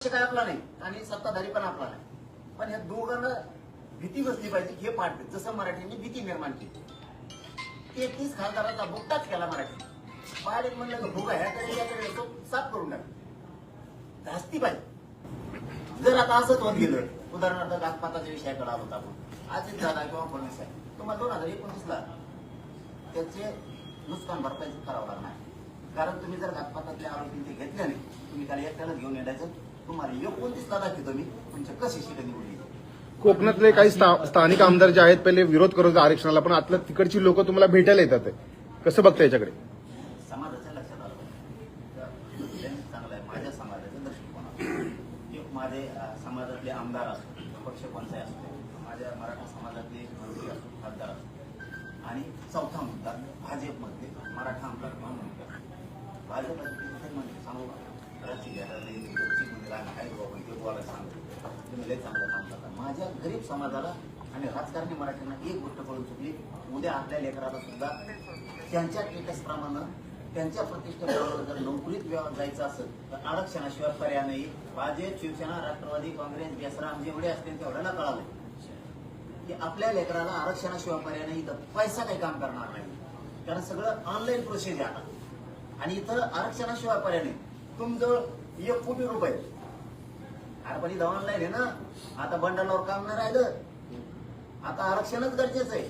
काय आपला नाही आणि सत्ताधारी पण आपला नाही. पण ह्या दोघांना भीती बसली पाहिजे हे पाठ जसं मराठ्यांनी भीती निर्माण केली. तेहतीस खासदाराचा बुकटाच केला मराठी पाडेल म्हणलं की भुगा ह्याकडे याकडे तो साफ करून टाक. धास्ती पाहिजे जर आता असंच होत गेलं उदाहरणार्थ घातपाताच्या विषयाकडे आलो होता आपण. अजित दादा किंवा फडणवीस साहेब तुम्हाला दोन हजार एकोणीसला त्याचे नुकसान भरपाई करावं लागणार. कारण तुम्ही जर घातपातातले आरोपी ते घेतले नाही तुम्ही त्याला एकट्यालाच घेऊन येण्याचं तुम्हाला एकोणतीसला दाखवतो मी तुमच्या कशी शिकत निवडली कोकणातले काही स्था- स्थानिक आमदार जे आहेत पहिले विरोध करत होते आरक्षणाला पण आतल्या तिकडची लोक तुम्हाला भेटायला येतात आहे. कसं बघता याच्याकडे समाजाच्या लक्षात आलं पाहिजे. त्यांनी चांगलं आहे माझ्या समाजाचं दृष्टिकोन एक माझे अं, समाजातले आमदार असो पक्ष कोणताही असतो माझ्या मराठा समाजातले मंत्री असो खासदार असो आणि चौथा मुद्दा भाजपमधले मराठा आमदार किंवा मंत्री भाजप म्हणजे सांगू का? राज्य काय बाबा, ते बोलायला सांगतो. तुम्ही लय चांगलं काम करता माझ्या गरीब समाजाला आणि राजकारणी मराठ्यांना एक गोष्ट कळून चुकली उद्या आपल्या लेकराला सुद्धा त्यांच्या स्टेटसप्रमाणे त्यांच्या प्रतिष्ठेबरोबर जर नोकरीत व्यवहार जायचं असेल तर आरक्षणाशिवाय पर्याय नाही. भाजप शिवसेना राष्ट्रवादी काँग्रेस बेसराम जेवढे असतील तेवढ्याला कळालं. की आपल्या लेकराला आरक्षणाशिवाय पर्याय नाही इथं पैसा काही काम करणार नाही. कारण सगळं ऑनलाईन प्रोसेस आहे. आता आणि इथं आरक्षणाशिवाय पर्याय नाही. तुमजवळ एक कोटी रुपये अरे पण इथं ऑनलाईन आहे ना आता बंडालावर काम नाही राहिलं. आता आरक्षणच गरजेचं आहे.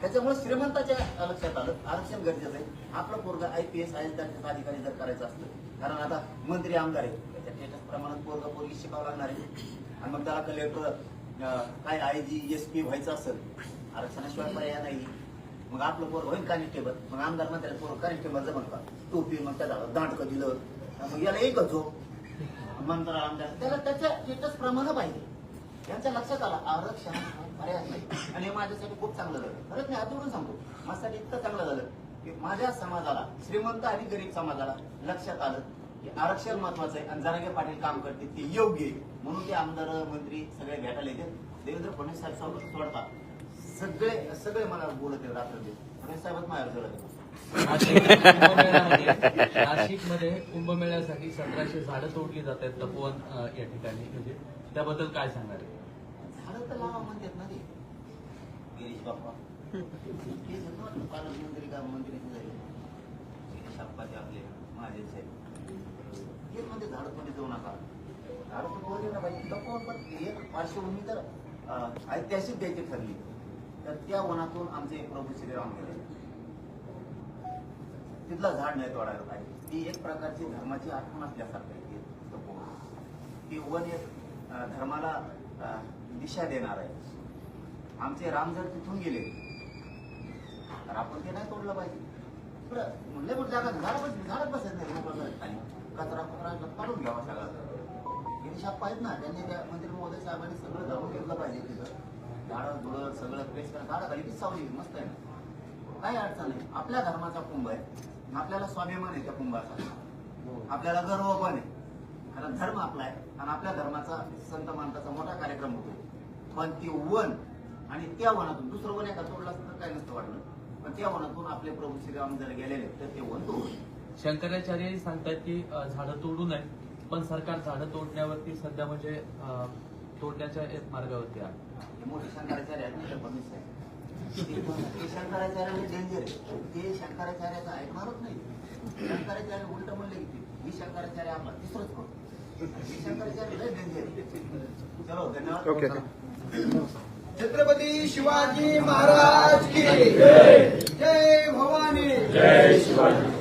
त्याच्यामुळे श्रीमंताच्या लक्षात आलं. आरक्षण गरजेचं आहे. आपलं पोरग I P S I S दर्जाचा अधिकारी जर करायचं असतं कारण आता मंत्री आमदार आहे त्याच्या स्टेटस प्रमाणात पोरग पोरगी शिकावं लागणार आहे. आणि मग त्याला कलेक्टर काय आय जी एस पी व्हायचं असेल आरक्षणाशिवाय पर्याय नाही. मग आपलं पोरग होईल कॉन्स्टेबल मग आमदार म्हणतात पोरग कॉन्स्टेबल जमल का? टोपी मग त्याला दांडकं दिलं. मग याला एकच झोप. मंत्र आमदार त्याला त्याच्या स्टेटस प्रमाण पाहिजे. यांच्या लक्षात आलं आरक्षण पर्याय नाही. आणि हे माझ्यासाठी खूप चांगलं झालं. खरंच मी हातून सांगतो माझ्यासाठी इतकं चांगलं झालं की माझ्या समाजाला श्रीमंत आणि गरीब समाजाला लक्षात आलं की आरक्षण महत्वाचं आहे आणि जरांगे पाटील काम करते ते योग्य आहे. म्हणून ते आमदार मंत्री सगळे भेटायला येतात देवेंद्र फडणवीस साहेब सोडतात. सगळे सगळे मला बोलत आहेत रात्री फडणवीस साहेबच माझ्यावर जोडत आहे. नाशिकमध्ये कुंभमेळ्यासाठी सतराशे झाडं तोडली जात आहेत तपोवन या ठिकाणी. म्हणजे त्याबद्दल काय सांगणार आहे? झाडं तर लावा म्हणतात ना ते. गिरीश बाप्पा. ते म्हणतो ना, पालकमंत्री का मंत्री सुद्धा आहे. गिरीश बाप्पा ते आपले माझे साहेब. ते म्हणजे झाड कोणी जाऊ नका. झाड तर बोलले ना पाहिजे तपोवन पण एक पार्श्वभूमी तर ऐतिहासिक द्यायची ठरली. तर त्या वनातून आमचे प्रभू श्रीराम गेले. तिथलं झाड नाही तोडायला पाहिजे. ती एक प्रकारची धर्माची आठवण असल्यासारखी ती. वन एक धर्माला दिशा देणार आहे. आमचे राम जर तिथून गेले तर आपण ते नाही तोडलं पाहिजे. म्हणले पण जागा झाड बस झाडच बसत नाही लोकांना खाली. कचरा कचरा काढून घ्यावा सगळा. गिरीश पाहिजे ना त्यांनी त्या मंत्री महोदय साहेबांनी सगळं जाऊन घेतलं पाहिजे तिथं. झाडं धुळं सगळं फ्रेश करा झाडं खाली सावली मस्त आहे ना. काही अडचण नाही. आपल्या धर्माचा कुंभ आहे. आपल्याला स्वाभिमान आहे त्या कुंभाचा. आपल्याला गर्व पण आहे. कारण धर्म आपला आहे. आणि आपल्या धर्माचा संत मानताचा मोठा कार्यक्रम होतो. पण ते वन आणि त्या वनातून दुसरं वन एका तोडलं तर काय नसतं वाटलं. पण त्या वनातून आपले प्रभू श्रीराम जर गेलेले तर ते वन तोडून. शंकराचार्य सांगतात की झाडं तोडू नये पण सरकार झाडं तोडण्यावरती सध्या म्हणजे तोडण्याच्या मार्गावरती आहे. हे मोठे शंकराचार्य ते- ते शंकराचार्य म्हणजे डेंजर आहे ते शंकराचार्याचं ऐकणारच नाही. शंकराचार्य उलट म्हणले की ते, मी शंकराचार्य आपला तिसरंच करतो हे शंकराचार्य लय डेंजर आहे चलो धन्यवाद. ओके. छत्रपती शिवाजी महाराज की जय. जय भवानी. जय शिवाजी.